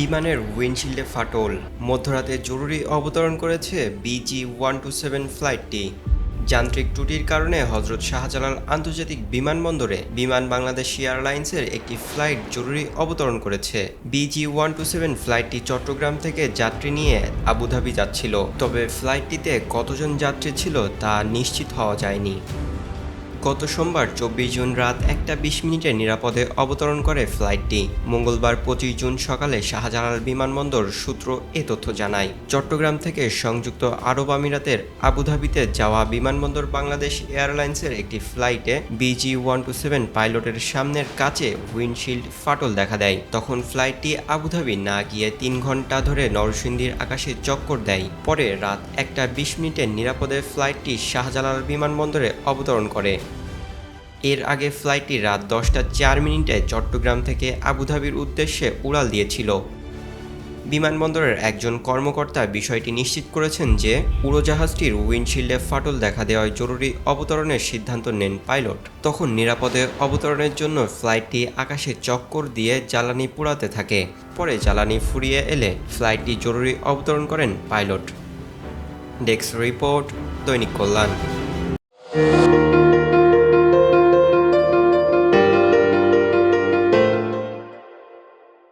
বিমানের উইন্ডশিল্ডে ফাটল। মধ্যরাতে জরুরি অবতরণ করেছে বিজি ওয়ান টু সেভেন ফ্লাইটটি যান্ত্রিক ত্রুটির কারণে হজরত শাহজালাল আন্তর্জাতিক বিমানবন্দরে বিমান বাংলাদেশ এয়ারলাইন্সের একটি ফ্লাইট জরুরি অবতরণ করেছে। বিজি ওয়ান টু সেভেন ফ্লাইটটি চট্টগ্রাম থেকে যাত্রী নিয়ে আবুধাবি যাচ্ছিল, তবে ফ্লাইটটিতে কতজন যাত্রী ছিল তা নিশ্চিত হওয়া যায়নি। গত সোমবার চব্বিশ জুন রাত একটা বিশ মিনিটে নিরাপদে অবতরণ করে ফ্লাইটটি। মঙ্গলবার পঁচিশ জুন সকালে শাহজালাল বিমানবন্দর সূত্র এ তথ্য জানায়। চট্টগ্রাম থেকে সংযুক্ত আরব আমিরাতের আবুধাবিতে যাওয়া বিমানবন্দর বাংলাদেশ এয়ারলাইন্সের একটি ফ্লাইটে বিজি ওয়ান টু সেভেন পাইলটের সামনের কাছে উইন্ডশিল্ড ফাটল দেখা দেয়। তখন ফ্লাইটটি আবুধাবি না গিয়ে তিন ঘণ্টা ধরে নরসিংদীর আকাশে চক্কর দেয়। পরে রাত একটা বিশ মিনিটে নিরাপদে ফ্লাইটটি শাহজালাল বিমানবন্দরে অবতরণ করে। এর আগে ফ্লাইটটি রাত দশটা চার মিনিটে চট্টগ্রাম থেকে আবুধাবির উদ্দেশ্যে উড়াল দিয়েছিল। বিমানবন্দরের একজন কর্মকর্তা বিষয়টি নিশ্চিত করেছেন যে, উড়োজাহাজটির উইন্ডশিল্ডে ফাটল দেখা দেওয়ায় জরুরি অবতরণের সিদ্ধান্ত নেন পাইলট। তখন নিরাপদে অবতরণের জন্য ফ্লাইটটি আকাশে চক্কর দিয়ে জ্বালানি পোড়াতে থাকে। পরে জ্বালানি ফুরিয়ে এলে ফ্লাইটটি জরুরি অবতরণ করেন পাইলট। ডেস্ক রিপোর্ট দৈনিক কল্যাণ।